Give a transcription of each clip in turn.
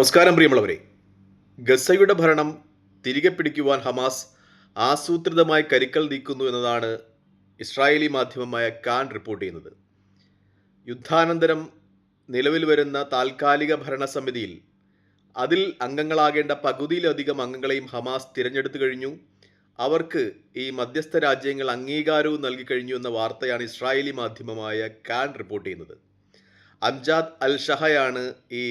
നമസ്കാരം പ്രിയമുള്ളവരെ. ഗസയുടെ ഭരണം തിരികെ പിടിക്കുവാൻ ഹമാസ് ആസൂത്രിതമായി കരിക്കൽ നീക്കുന്നു എന്നതാണ് ഇസ്രായേലി മാധ്യമമായ കാൻ റിപ്പോർട്ട് ചെയ്യുന്നത്. യുദ്ധാനന്തരം നിലവിൽ വരുന്ന താൽക്കാലിക ഭരണസമിതിയിൽ അതിൽ അംഗങ്ങളാകേണ്ട പകുതിയിലധികം അംഗങ്ങളെയും ഹമാസ് തിരഞ്ഞെടുത്തു കഴിഞ്ഞു. അവർക്ക് ഈ മധ്യസ്ഥ രാജ്യങ്ങൾ അംഗീകാരവും നൽകി കഴിഞ്ഞു എന്ന വാർത്തയാണ് ഇസ്രായേലി മാധ്യമമായ കാൻ റിപ്പോർട്ട് ചെയ്യുന്നത്. അംജാദ് അൽ ഷഹയാണ് ഈ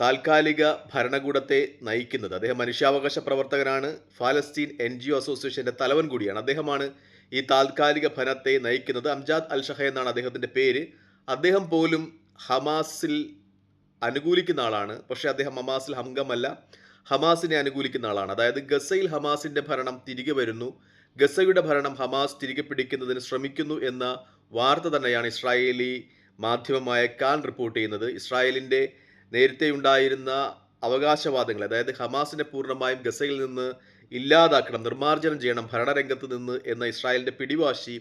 താൽക്കാലിക ഭരണകൂടത്തെ നയിക്കുന്നത്. അദ്ദേഹം മനുഷ്യാവകാശ പ്രവർത്തകനാണ്. ഫാലസ്തീൻ എൻ ജി ഒ അസോസിയേഷന്റെ തലവൻ കൂടിയാണ്. അദ്ദേഹമാണ് ഈ താൽക്കാലിക ഭരണത്തെ നയിക്കുന്നത്. അംജാദ് അൽ ഷഹ എന്നാണ് അദ്ദേഹത്തിന്റെ പേര്. അദ്ദേഹം പോലും ഹമാസിൽ അനുകൂലിക്കുന്ന ആളാണ്. പക്ഷേ അദ്ദേഹം ഹമാസിൽ ഹംഗമല്ല. ഹമാസിനെ അനുകൂലിക്കുന്ന ആളാണ്. അതായത് ഗസയിൽ ഹമാസിന്റെ ഭരണം തിരികെ വരുന്നു. ഗസയുടെ ഭരണം ഹമാസ് തിരികെ പിടിക്കുന്നതിന് ശ്രമിക്കുന്നു എന്ന വാർത്ത തന്നെയാണ് ഇസ്രായേലി മാധ്യമമായ കാൻ റിപ്പോർട്ട് ചെയ്യുന്നത്. ഇസ്രായേലിന്റെ നേരത്തെ ഉണ്ടായിരുന്ന അവകാശവാദങ്ങൾ അതായത് ഹമാസിനെ പൂർണമായും ഗസയിൽ നിന്ന് ഇല്ലാതാക്കണം നിർമ്മാർജനം ചെയ്യണം ഭരണരംഗത്ത് നിന്ന് എന്ന ഇസ്രായേലിന്റെ പിടിവാശി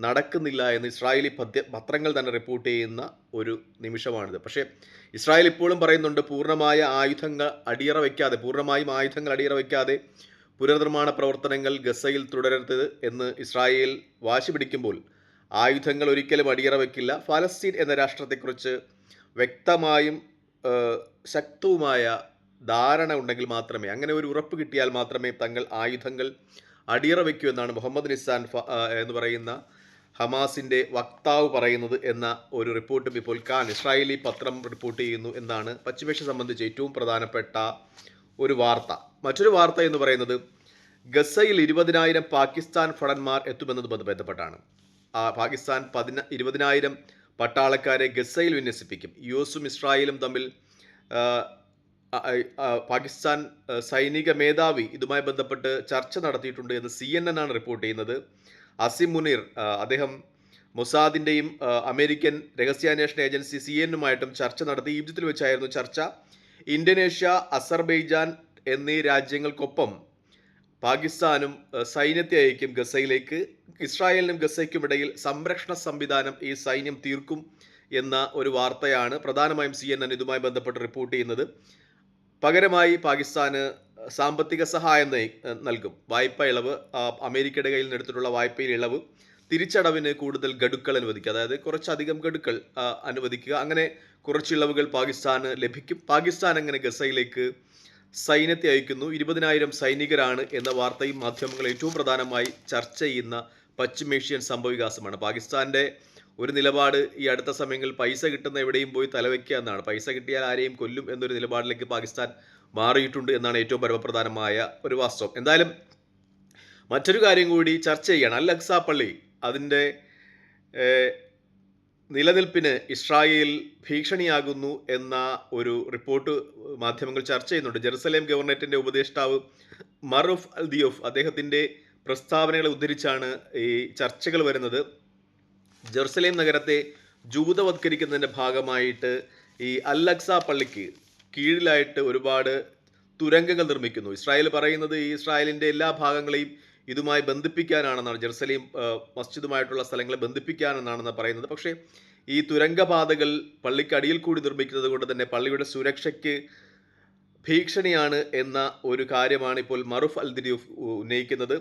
നടക്കുന്നില്ല എന്ന് ഇസ്രായേലി പദ്യ പത്രങ്ങൾ തന്നെ റിപ്പോർട്ട് ചെയ്യുന്ന ഒരു നിമിഷമാണിത്. പക്ഷേ ഇസ്രായേൽ ഇപ്പോഴും പറയുന്നുണ്ട് പൂർണമായ ആയുധങ്ങൾ അടിയറ വയ്ക്കാതെ പൂർണമായും ആയുധങ്ങൾ അടിയറ വയ്ക്കാതെ പുനർനിർമ്മാണ പ്രവർത്തനങ്ങൾ ഗസയിൽ തുടരരുത് എന്ന് ഇസ്രായേൽ വാശി പിടിക്കുമ്പോൾ ആയുധങ്ങൾ ഒരിക്കലും അടിയറ വയ്ക്കില്ല ഫലസ്തീൻ എന്ന രാഷ്ട്രത്തെക്കുറിച്ച് വ്യക്തമായും ശക്തവുമായ ധാരണ ഉണ്ടെങ്കിൽ മാത്രമേ അങ്ങനെ ഒരു ഉറപ്പ് കിട്ടിയാൽ മാത്രമേ തങ്ങൾ ആയുധങ്ങൾ അടിയറ വയ്ക്കൂ എന്നാണ് മുഹമ്മദ് നിസാൻ എന്ന് പറയുന്ന ഹമാസിന്റെ വക്താവ് പറയുന്നത് എന്ന ഒരു റിപ്പോർട്ടും ഇപ്പോൾ കാൻ ഇസ്രായേലി പത്രം റിപ്പോർട്ട് ചെയ്യുന്നു എന്നാണ് പശ്ചിമേഷ്യ സംബന്ധിച്ച് ഏറ്റവും പ്രധാനപ്പെട്ട ഒരു വാർത്ത. മറ്റൊരു വാർത്ത എന്ന് പറയുന്നത് ഗസയിൽ ഇരുപതിനായിരം പാകിസ്ഥാൻ ഭടന്മാർ എത്തുമെന്നത് ബന്ധ- ബന്ധപ്പെട്ടാണ്. പാകിസ്ഥാൻ പതിന ഇരുപതിനായിരം പട്ടാളക്കാരെ ഗസയിൽ വിന്യസിപ്പിക്കും. യു എസും ഇസ്രായേലും തമ്മിൽ പാകിസ്ഥാൻ സൈനിക മേധാവി ഇതുമായി ബന്ധപ്പെട്ട് ചർച്ച നടത്തിയിട്ടുണ്ട് എന്ന് സി എൻ എൻ ആണ് റിപ്പോർട്ട് ചെയ്യുന്നത്. അസിം മുനീർ അദ്ദേഹം മൊസാദിന്റെയും അമേരിക്കൻ രഹസ്യാന്വേഷണ ഏജൻസി സി എന്നുമായിട്ടും ചർച്ച നടത്തി. ഈജിപ്തിൽ വെച്ചായിരുന്നു ചർച്ച. ഇന്തോനേഷ്യ അസർബൈജാൻ എന്നീ രാജ്യങ്ങൾക്കൊപ്പം പാകിസ്ഥാനും സൈന്യത്തെ അയക്കും ഗസയിലേക്ക്. ഇസ്രായേലിനും ഗസയ്ക്കും ഇടയിൽ സംരക്ഷണ സംവിധാനം ഈ സൈന്യം തീർക്കും എന്ന ഒരു വാർത്തയാണ് പ്രധാനമായും സി എൻ എൻ ഇതുമായി ബന്ധപ്പെട്ട് റിപ്പോർട്ട് ചെയ്യുന്നത്. പകരമായി പാകിസ്ഥാന് സാമ്പത്തിക സഹായം നൽകും. വായ്പ ഇളവ് അമേരിക്കയുടെ കയ്യിൽ നിന്ന് എടുത്തിട്ടുള്ള വായ്പയിൽ ഇളവ് തിരിച്ചടവിന് കൂടുതൽ ഗഡുക്കൾ അനുവദിക്കുക. അതായത് കുറച്ചധികം ഗഡുക്കൾ അനുവദിക്കുക. അങ്ങനെ കുറച്ചിളവുകൾ പാകിസ്ഥാന് ലഭിക്കും. പാകിസ്ഥാൻ അങ്ങനെ ഗസയിലേക്ക് സൈന്യത്തെ അയക്കുന്നു. ഇരുപതിനായിരം സൈനികരാണ് എന്ന വാർത്തയും മാധ്യമങ്ങൾ ഏറ്റവും പ്രധാനമായി ചർച്ച ചെയ്യുന്ന പശ്ചിമേഷ്യൻ സംഭവവികാസമാണ്. പാകിസ്ഥാന്റെ ഒരു നിലപാട് ഈ അടുത്ത സമയങ്ങളിൽ പൈസ കിട്ടുന്ന എവിടെയും പോയി തലവെക്കുക എന്നാണ്. പൈസ കിട്ടിയാൽ ആരെയും കൊല്ലും എന്നൊരു നിലപാടിലേക്ക് പാകിസ്ഥാൻ മാറിയിട്ടുണ്ട് എന്നാണ് ഏറ്റവും പരമപ്രധാനമായ ഒരു വാസ്തവം. എന്തായാലും മറ്റൊരു കാര്യം കൂടി ചർച്ച ചെയ്യണം. അൽ അക്സ പള്ളി അതിന്റെ നിലനിൽപ്പിന് ഇസ്രായേൽ ഭീഷണിയാകുന്നു എന്ന ഒരു റിപ്പോർട്ട് മാധ്യമങ്ങൾ ചർച്ച ചെയ്യുന്നുണ്ട്. ജെറുസലേം ഗവർണറ്റിന്റെ ഉപദേഷ്ടാവ് മറുഫ് അൽ ദിയോഫ് അദ്ദേഹത്തിന്റെ പ്രസ്താവനകളെ ഉദ്ധരിച്ചാണ് ഈ ചർച്ചകൾ വരുന്നത്. ജെറുസലേം നഗരത്തെ ജൂതവത്കരിക്കുന്നതിന്റെ ഭാഗമായിട്ട് ഈ അല്ലക്സ പള്ളിക്ക് കീഴിലായിട്ട് ഒരുപാട് തുരങ്കങ്ങൾ നിർമ്മിക്കുന്നു. ഇസ്രായേൽ പറയുന്നത് ഈ ഇസ്രായേലിന്റെ എല്ലാ ഭാഗങ്ങളെയും ഇതുമായി ബന്ധിപ്പിക്കാനാണെന്നാണ്. ജെറുസലേം മസ്ജിദുമായിട്ടുള്ള സ്ഥലങ്ങളെ ബന്ധിപ്പിക്കാനെന്നാണെന്ന് പറയുന്നത്. പക്ഷേ ഈ തുരങ്കപാതകൾ പള്ളിക്കടിയിൽ കൂടി നിർമ്മിക്കുന്നത് കൊണ്ട് തന്നെ പള്ളിയുടെ സുരക്ഷയ്ക്ക് ഭീഷണിയാണ് എന്ന ഒരു കാര്യമാണ് ഇപ്പോൾ മറുഫ് അൽ ദിരിഫ് ഉന്നയിക്കുന്നത്.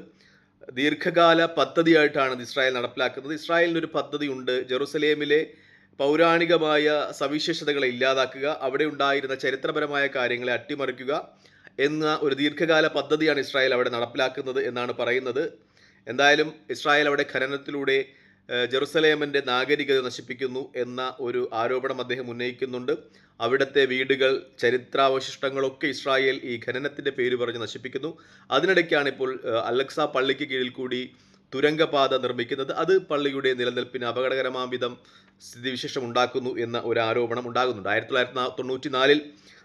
ദീർഘകാല പദ്ധതിയായിട്ടാണ് ഇസ്രായേൽ നടപ്പിലാക്കുന്നത്. ഇസ്രായേലിന് ഒരു പദ്ധതിയുണ്ട്. ജെറുസലേമിലെ പൗരാണികമായ സവിശേഷതകളെ ഇല്ലാതാക്കുക അവിടെ ഉണ്ടായിരുന്ന ചരിത്രപരമായ കാര്യങ്ങളെ അട്ടിമറിക്കുക എന്ന ഒരു ദീർഘകാല പദ്ധതിയാണ് ഇസ്രായേൽ അവിടെ നടപ്പിലാക്കുന്നത് എന്നാണ് പറയുന്നത്. എന്തായാലും ഇസ്രായേൽ അവിടെ ഖനനത്തിലൂടെ ഏഹ്, ജെറുസലേമിന്റെ നാഗരികത നശിപ്പിക്കുന്നു എന്ന ഒരു ആരോപണം അദ്ദേഹം ഉന്നയിക്കുന്നുണ്ട്. അവിടുത്തെ വീടുകൾ ചരിത്രാവശിഷ്ടങ്ങളൊക്കെ ഇസ്രായേൽ ഈ ഖനനത്തിന്റെ പേര് പറഞ്ഞ് നശിപ്പിക്കുന്നു. അതിനിടയ്ക്കാണ് ഇപ്പോൾ അലക്സ പള്ളിക്ക് കീഴിൽ കൂടി തുരങ്കപാത നിർമ്മിക്കുന്നത്. അത് പള്ളിയുടെ നിലനിൽപ്പിന് അപകടകരമാം വിധം സ്ഥിതിവിശേഷം ഉണ്ടാക്കുന്നു എന്ന ഒരു ആരോപണം ഉണ്ടാകുന്നുണ്ട്. ആയിരത്തി തൊള്ളായിരത്തി തൊണ്ണൂറ്റി നാലിൽ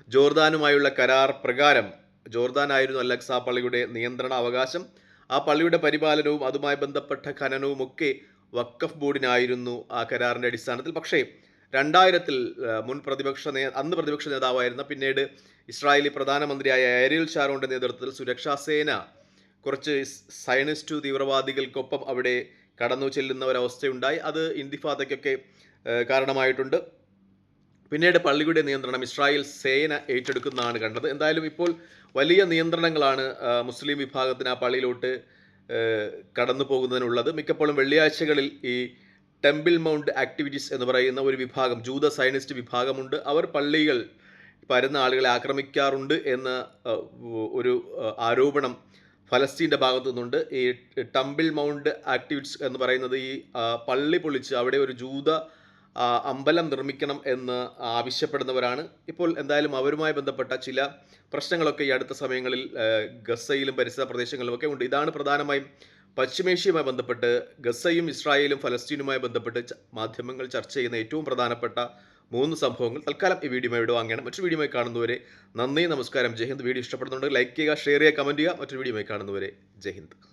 ജോർദാനുമായുള്ള കരാർ പ്രകാരം ജോർദാനായിരുന്നു അലക്സ പള്ളിയുടെ നിയന്ത്രണ അവകാശം. ആ പള്ളിയുടെ പരിപാലനവും അതുമായി ബന്ധപ്പെട്ട ഖനനവും ഒക്കെ വക്കഫ് ബോർഡിനായിരുന്നു ആ കരാറിന്റെ അടിസ്ഥാനത്തിൽ. പക്ഷേ രണ്ടായിരത്തിൽ മുൻ പ്രതിപക്ഷ നേ അന്ന് പ്രതിപക്ഷ നേതാവായിരുന്ന പിന്നീട് ഇസ്രായേലി പ്രധാനമന്ത്രിയായ ഏരിയൽ ഷാരോന്റെ നേതൃത്വത്തിൽ സുരക്ഷാ സേന കുറച്ച് സയനിസ്റ്റു തീവ്രവാദികൾക്കൊപ്പം അവിടെ കടന്നു ചെല്ലുന്ന ഒരവസ്ഥയുണ്ടായി. അത് ഇന്തിഫാദയ്ക്കൊക്കെ കാരണമായിട്ടുണ്ട്. പിന്നീട് പള്ളിയുടെ നിയന്ത്രണം ഇസ്രായേൽ സേന ഏറ്റെടുക്കുന്നതാണ് കണ്ടത്. എന്തായാലും ഇപ്പോൾ വലിയ നിയന്ത്രണങ്ങളാണ് മുസ്ലിം വിഭാഗത്തിന് ആ പള്ളിയിലോട്ട് കടന്നു പോകുന്നതിനുള്ളത് മിക്കപ്പോഴും വെള്ളിയാഴ്ചകളിൽ ഈ ടെമ്പിൾ മൗണ്ട് ആക്ടിവിറ്റീസ് എന്ന് പറയുന്ന ഒരു വിഭാഗം ജൂത സയനിസ്റ്റ് വിഭാഗമുണ്ട്. അവർ പള്ളികൾ പരന്ന ആളുകളെ ആക്രമിക്കാറുണ്ട് എന്ന ഒരു ആരോപണം ഫലസ്തീന്റെ ഭാഗത്തു നിന്നുണ്ട്. ഈ ടെമ്പിൾ മൗണ്ട് ആക്ടിവിറ്റീസ് എന്ന് പറയുന്നത് ഈ പള്ളി പൊളിച്ച് അവിടെ ഒരു ജൂത അമ്പലം നിർമ്മിക്കണം എന്ന് ആവശ്യപ്പെടുന്നവരാണ്. ഇപ്പോൾ എന്തായാലും അവരുമായി ബന്ധപ്പെട്ട ചില പ്രശ്നങ്ങളൊക്കെ ഈ അടുത്ത സമയങ്ങളിൽ ഗസയിലും പരിസര പ്രദേശങ്ങളിലുമൊക്കെ ഉണ്ട്. ഇതാണ് പ്രധാനമായും പശ്ചിമേഷ്യയുമായി ബന്ധപ്പെട്ട് ഗസയും ഇസ്രായേലും ഫലസ്തീനുമായി ബന്ധപ്പെട്ട് മാധ്യമങ്ങൾ ചർച്ച ചെയ്യുന്ന ഏറ്റവും പ്രധാനപ്പെട്ട മൂന്ന് സംഭവങ്ങൾ. തൽക്കാലം ഈ വീഡിയോ ഇവിടെ വാങ്ങണം മറ്റൊരു വീഡിയോ കാണുന്നവരെ നന്ദി നമസ്കാരം. ജയ് ഹിന്ദ്. വീഡിയോ ഇഷ്ടപ്പെടുന്നുണ്ടെങ്കിൽ ലൈക്ക് ചെയ്യുക ഷെയർ ചെയ്യുക കമന്റ് ചെയ്യുക. മറ്റൊരു വീഡിയോ കാണുന്നവരെ ജയ് ഹിന്ദ്.